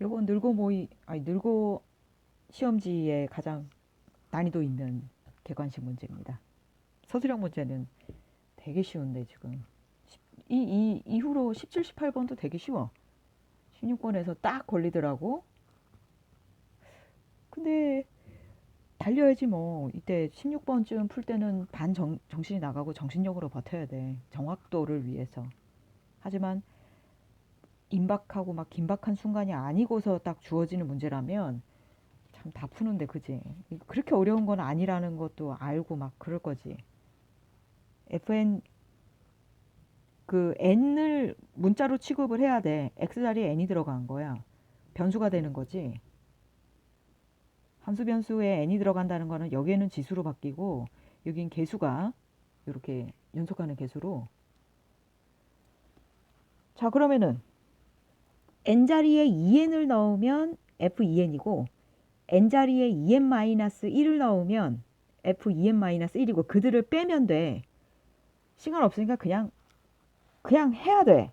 요건 늘고 모의 아니 늘고 시험지에 가장 난이도 있는 객관식 문제입니다. 서술형 문제는 되게 쉬운데 지금 이, 이 이후로 17, 18번도 되게 쉬워. 16번에서 딱 걸리더라고. 근데 달려야지 뭐. 이때 16번쯤 풀 때는 반 정, 정신이 나가고 정신력으로 버텨야 돼. 정확도를 위해서. 하지만 임박하고 막 긴박한 순간이 아니고서 딱 주어지는 문제라면 참 다 푸는데 그지? 그렇게 어려운 건 아니라는 것도 알고 막 그럴 거지. FN 그 n을 문자로 취급을 해야 돼. x 자리에 n이 들어간 거야. 변수가 되는 거지. 함수 변수에 n이 들어간다는 거는 여기에는 지수로 바뀌고 여긴 개수가 이렇게 연속하는 개수로 자 그러면은 n 자리에 2n을 넣으면 f2n이고 n 자리에 2n-1을 넣으면 f2n-1이고 그들을 빼면 돼. 시간 없으니까 그냥 그냥 해야 돼.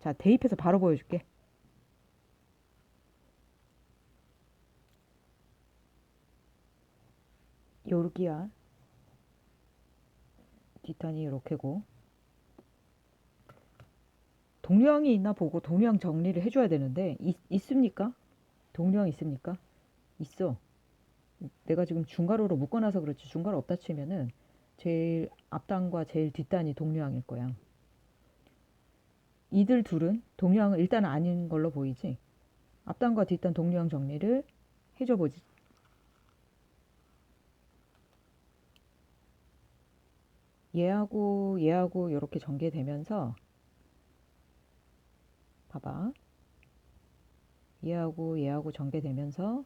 자, 대입해서 바로 보여줄게. 요렇게야. 뒷단이 이렇게고. 동료항이 있나 보고 동료항 정리를 해줘야 되는데 있, 있습니까? 동료항 있습니까? 있어. 내가 지금 중괄호로 묶어놔서 그렇지 중괄호 없다 치면은 제일 앞단과 제일 뒷단이 동료항일 거야. 이들 둘은 동료항은 일단 아닌 걸로 보이지. 앞단과 뒷단 동료항 정리를 해줘 보지. 얘하고 얘하고 이렇게 전개되면서 봐봐. 얘하고 얘하고 전개되면서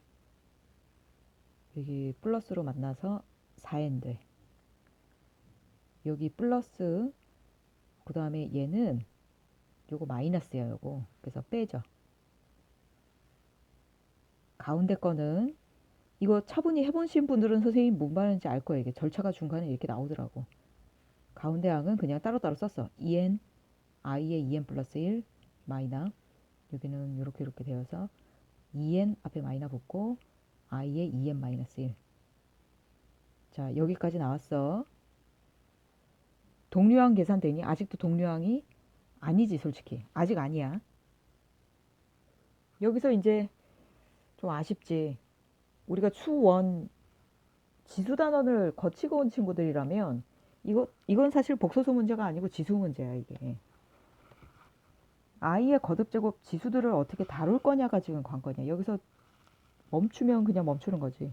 여기 플러스로 만나서 4n 돼. 여기 플러스 그 다음에 얘는 요거 마이너스야 요거. 그래서 빼죠. 가운데 거는 이거 차분히 해보신 분들은 선생님 뭔 말하는지 알 거예요. 이게 절차가 중간에 이렇게 나오더라고. 가운데 항은 그냥 따로따로 썼어. 2n i의 2n 플러스 1 마이너. 여기는 이렇게 이렇게 되어서 2n 앞에 마이너 붙고 i의 2n 마이너스 1 자 여기까지 나왔어. 동류항 계산되니 아직도 동류항이 아니지 솔직히. 아직 아니야. 여기서 이제 좀 아쉽지. 우리가 추원 지수 단원을 거치고 온 친구들이라면 이거 이건 사실 복소수 문제가 아니고 지수 문제야 이게 아이의 거듭 제곱 지수들을 어떻게 다룰 거냐가 지금 관건이야 여기서 멈추면 그냥 멈추는 거지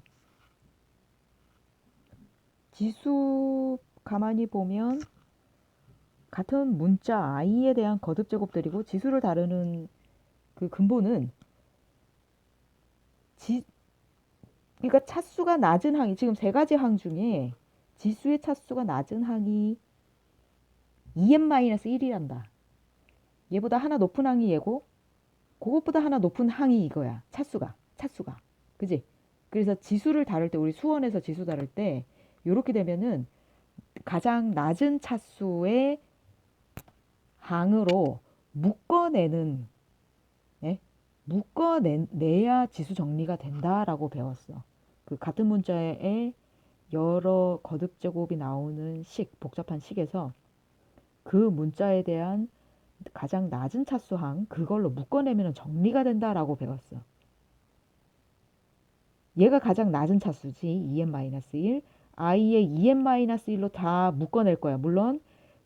지수 가만히 보면 같은 문자 i에 대한 거듭 제곱들이고 지수를 다루는 그 근본은 지 그러니까 차수가 낮은 항이 지금 세 가지 항 중에 지수의 차수가 낮은 항이 2n-1이란다. 얘보다 하나 높은 항이 얘고 그것보다 하나 높은 항이 이거야. 차수가. 차수가. 그지? 그래서 지수를 다룰 때 우리 수원에서 지수 다룰 때 이렇게 되면은 가장 낮은 차수의 항으로 묶어내는 예? 묶어내야 지수 정리가 된다라고 배웠어. 그 같은 문자에 여러 거듭 제곱이 나오는 식, 복잡한 식에서 그 문자에 대한 가장 낮은 차수항 그걸로 묶어내면 정리가 된다라고 배웠어. 얘가 가장 낮은 차수지 2n-1 i의 2n-1로 다 묶어낼 거야. 물론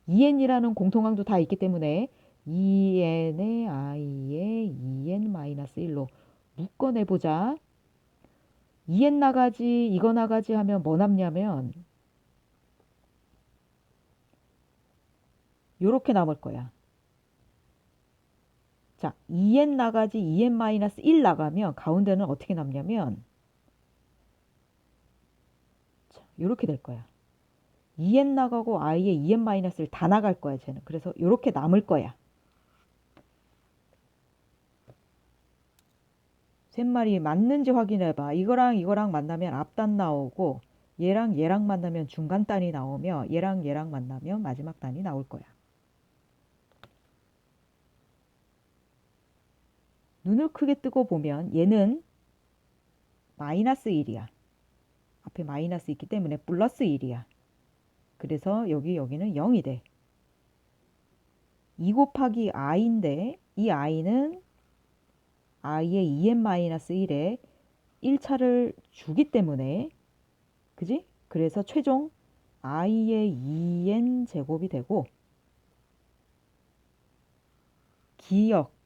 2n이라는 공통항도 다 있기 때문에 2n의 i의 2n-1로 묶어내보자. 2n 나가지 이거 나가지 하면 뭐 남냐면 요렇게 남을 거야. 자, 2n 나가지 2n-1 나가면 가운데는 어떻게 남냐면 자, 요렇게 될 거야. 2n 나가고 i의 2n-를 다 나갈 거야, 쟤는. 그래서 이렇게 남을 거야. 셋말이 맞는지 확인해 봐. 이거랑 이거랑 만나면 앞단 나오고 얘랑 얘랑 만나면 중간 단이 나오며 얘랑 얘랑 만나면 마지막 단이 나올 거야. 눈을 크게 뜨고 보면 얘는 마이너스 1이야. 앞에 마이너스 있기 때문에 플러스 1이야. 그래서 여기 여기는 0이 돼. 2 곱하기 i인데 이 i는 i의 2n-1에 1차를 주기 때문에 그지? 그래서 최종 i의 2n 제곱이 되고 기억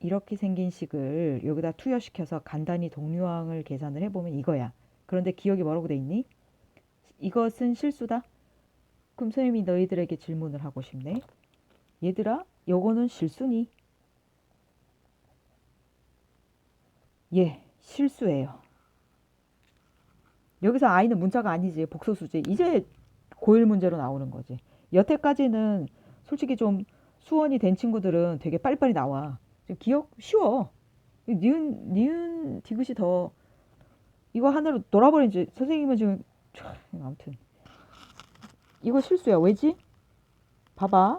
이렇게 생긴 식을 여기다 투여시켜서 간단히 동류항을 계산을 해보면 이거야. 그런데 기억이 뭐라고 돼 있니? 이것은 실수다? 그럼 선생님이 너희들에게 질문을 하고 싶네. 얘들아, 요거는 실수니? 예, 실수예요. 여기서 아이는 문자가 아니지, 복소수지. 이제 고일 문제로 나오는 거지. 여태까지는 솔직히 좀 수원이 된 친구들은 되게 빨리빨리 나와. 기억 쉬워. 니은, 니은 디귿이 더 이거 하나로 놀아버린지 선생님은 지금 촤, 아무튼 이거 실수야. 왜지? 봐봐.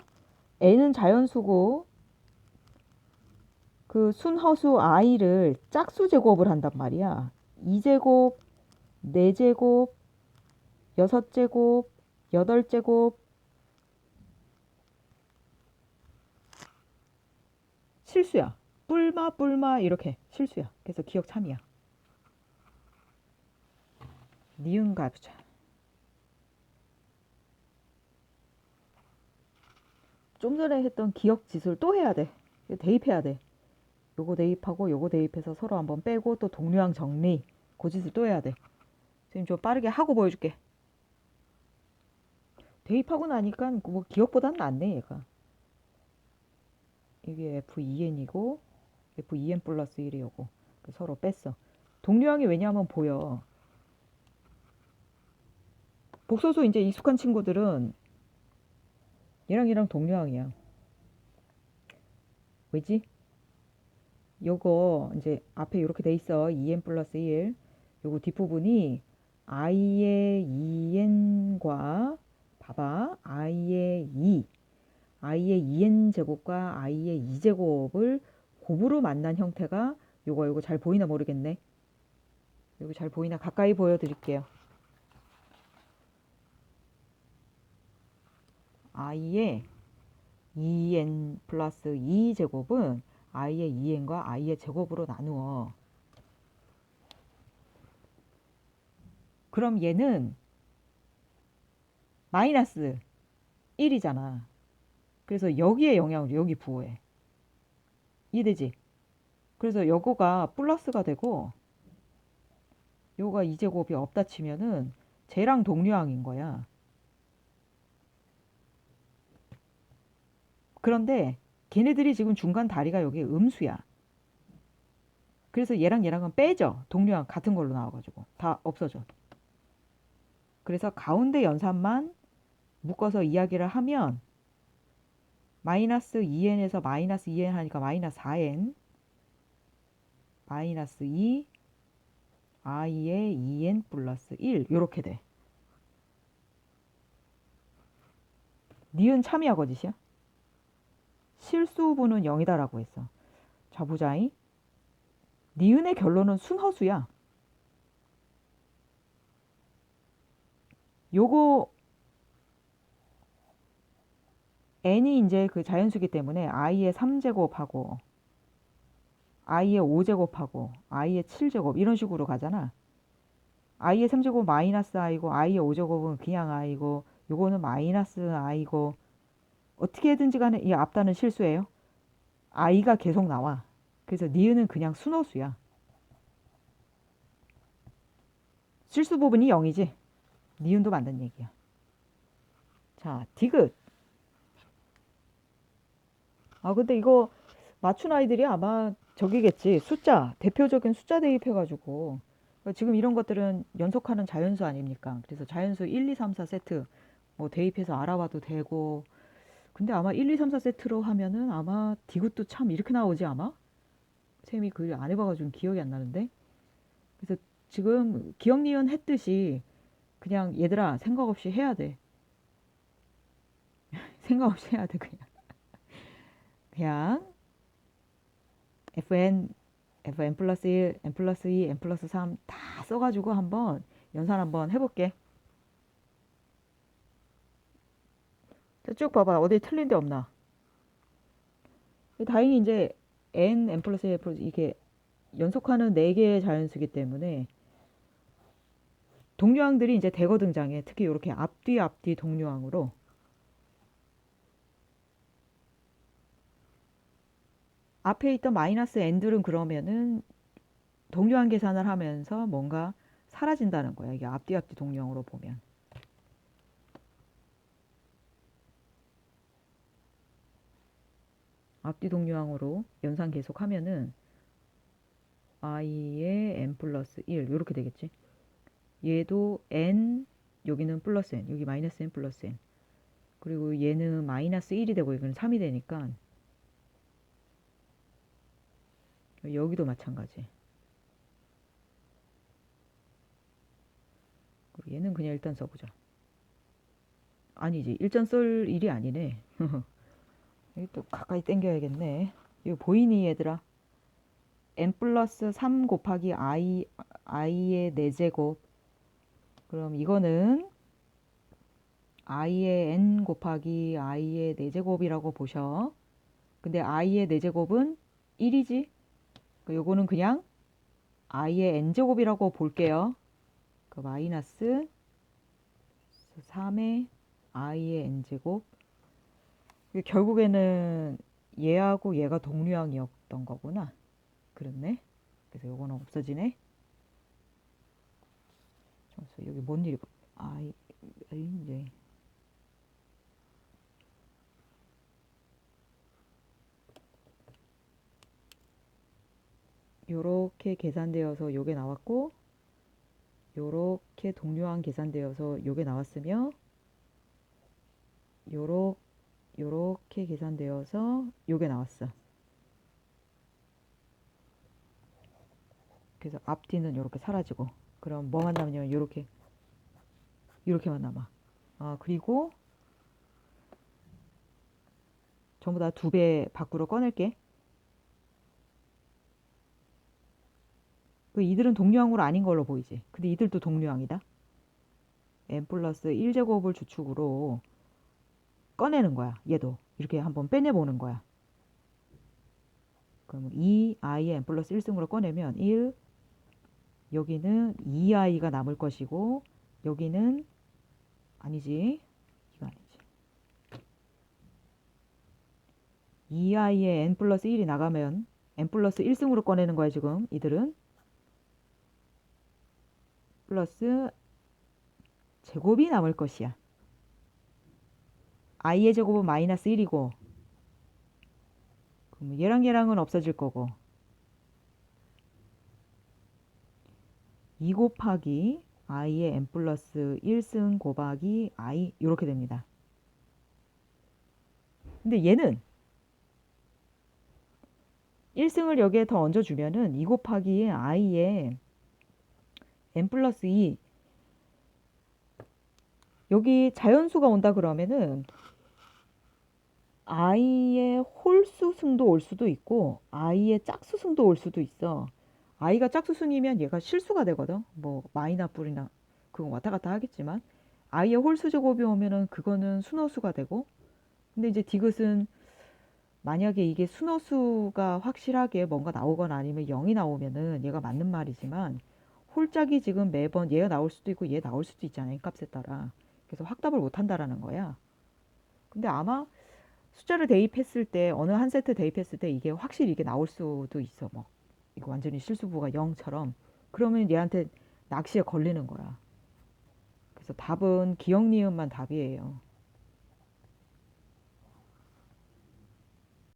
n은 자연수고 그 순허수 i를 짝수 제곱을 한단 말이야. 2제곱, 4제곱, 6제곱, 8제곱 실수야. 뿔마 뿔마 이렇게 실수야. 그래서 기억 참이야. 니은 가 보자. 좀 전에 했던 기억 지수를 또 해야 돼. 대입해야 돼. 요거 대입하고 요거 대입해서 서로 한번 빼고 또 동류항 정리. 그 짓을 또 해야 돼. 지금 좀 빠르게 하고 보여줄게. 대입하고 나니까 뭐 기억보다는 낫네 얘가. 이게 F2N이고 F2N 플러스 1이 요거. 그 서로 뺐어. 동류항이 왜냐하면 보여. 복소수 이제 익숙한 친구들은 얘랑 얘랑 동류항이야. 왜지? 요거 이제 앞에 이렇게 돼 있어. 2n 플러스 1. 요거 뒷부분이 i의 2n과 봐봐. i의 2. I의 2n 제곱과 i의 2제곱을 곱으로 만난 형태가 요거 요거 잘 보이나 모르겠네. 요거 잘 보이나 가까이 보여드릴게요. i의 2n 플러스 2제곱은 i의 2n과 i의 제곱으로 나누어. 그럼 얘는 마이너스 1이잖아. 그래서 여기에 영향을 여기 부호해. 이해되지? 그래서 요거가 플러스가 되고 요거가 2제곱이 없다 치면은 쟤랑 동류항인 거야. 그런데 걔네들이 지금 중간 다리가 여기 음수야. 그래서 얘랑 얘랑은 빼져. 동류항 같은 걸로 나와가지고 다 없어져. 그래서 가운데 연산만 묶어서 이야기를 하면 마이너스 2n에서 마이너스 2n 하니까 마이너스 4n 마이너스 2 i의 2n 플러스 1 요렇게 돼. 니은 참이야 거짓이야? 실수분은 0이다라고 했어. 자 보자이. 니은의 결론은 순허수야. 요거 n이 이제 그 자연수기 때문에 i의 3제곱하고 i의 5제곱하고 i의 7제곱 이런 식으로 가잖아. i의 3제곱 마이너스 i고 i의 5제곱은 그냥 i고 요거는 마이너스 i고 어떻게든지 간에 이 앞단은 실수예요. i가 계속 나와. 그래서 니은은 그냥 순호수야. 실수 부분이 0이지. 니은도 만든 얘기야. 자, 디귿. 아, 근데 이거 맞춘 아이들이 아마 저기겠지. 숫자, 대표적인 숫자 대입해가지고. 지금 이런 것들은 연속하는 자연수 아닙니까? 그래서 자연수 1, 2, 3, 4 세트 뭐 대입해서 알아봐도 되고. 근데 아마 1, 2, 3, 4 세트로 하면은 아마 디귿도 참 이렇게 나오지 아마? 쌤이 그걸 안 해봐가지고 기억이 안 나는데. 그래서 지금 기억 니은 했듯이 그냥 얘들아 생각 없이 해야 돼. 생각 없이 해야 돼 그냥. 그냥 fn fn 플러스 1, n 플러스 2, n 플러스 3 다 써가지고 한번 연산 한번 해볼게. 자, 쭉 봐봐. 어디 틀린 데 없나? 다행히 이제 n, n 플러스 1, 플러스 이게 연속하는 4개의 자연수기 때문에 동류항들이 이제 대거 등장해. 특히 이렇게 앞뒤 앞뒤 동류항으로 앞에 있던 마이너스 n들은 그러면은 동류항 계산을 하면서 뭔가 사라진다는 거야. 이게 앞뒤 앞뒤 동류항으로 보면. 앞뒤 동류항으로 연산 계속하면은 i의 n 플러스 1 이렇게 되겠지. 얘도 n 여기는 플러스 n 여기 마이너스 n 플러스 n 그리고 얘는 마이너스 1이 되고 이건 3이 되니까 여기도 마찬가지. 얘는 그냥 일단 써보자. 아니지 일단 쓸 일이 아니네. 여기 또 가까이 당겨야겠네. 이거 보이니 얘들아? n 플러스 3 곱하기 i, i의 4제곱. 그럼 이거는 i의 n 곱하기 i의 4제곱이라고 보셔. 근데 i의 4제곱은 1이지? 요거는 그냥 i의 n제곱이라고 볼게요. 그 마이너스 3의 i의 n제곱. 결국에는 얘하고 얘가 동류항이었던 거구나. 그렇네. 그래서 요거는 없어지네. 여기 뭔 일이 아이 이제 요렇게 계산되어서 요게 나왔고 요렇게 동류항 계산되어서 요게 나왔으며 요렇게 요렇게 계산되어서 요게 나왔어. 그래서 앞뒤는 요렇게 사라지고 그럼 뭐만 남냐면 요렇게 요렇게만 남아. 아 그리고 전부 다 두 배 밖으로 꺼낼게. 그 이들은 동류항으로 아닌 걸로 보이지. 근데 이들도 동류항이다. n 플러스 1제곱을 주축으로 꺼내는 거야. 얘도 이렇게 한번 빼내보는 거야. 그럼 2i의 n 플러스 1승으로 꺼내면 1 여기는 2i가 남을 것이고 여기는 아니지 이거 아니지 2i의 n 플러스 1이 나가면 n 플러스 1승으로 꺼내는 거야 지금 이들은 플러스 제곱이 남을 것이야 i의 제곱은 마이너스 1이고 그럼 얘랑 얘랑은 없어질 거고 2 곱하기 i의 n 플러스 1승 곱하기 i 이렇게 됩니다. 근데 얘는 1승을 여기에 더 얹어주면은 2 곱하기 i의 n 플러스 2 여기 자연수가 온다 그러면은 i의 홀수승도 올 수도 있고 i의 짝수승도 올 수도 있어. i가 짝수승이면 얘가 실수가 되거든. 뭐 마이나 뿔이나 그건 왔다 갔다 하겠지만 i의 홀수 제곱이 오면은 그거는 순호수가 되고 근데 이제 디귿은 만약에 이게 순호수가 확실하게 뭔가 나오거나 아니면 0이 나오면은 얘가 맞는 말이지만 홀짝이 지금 매번 얘가 나올 수도 있고 얘 나올 수도 있잖아요. 값에 따라. 그래서 확답을 못 한다라는 거야. 근데 아마 숫자를 대입했을 때 어느 한 세트 대입했을 때 이게 확실히 이게 나올 수도 있어. 뭐 이거 완전히 실수부가 0처럼 그러면 얘한테 낚시에 걸리는 거야. 그래서 답은 기억 니은만 답이에요.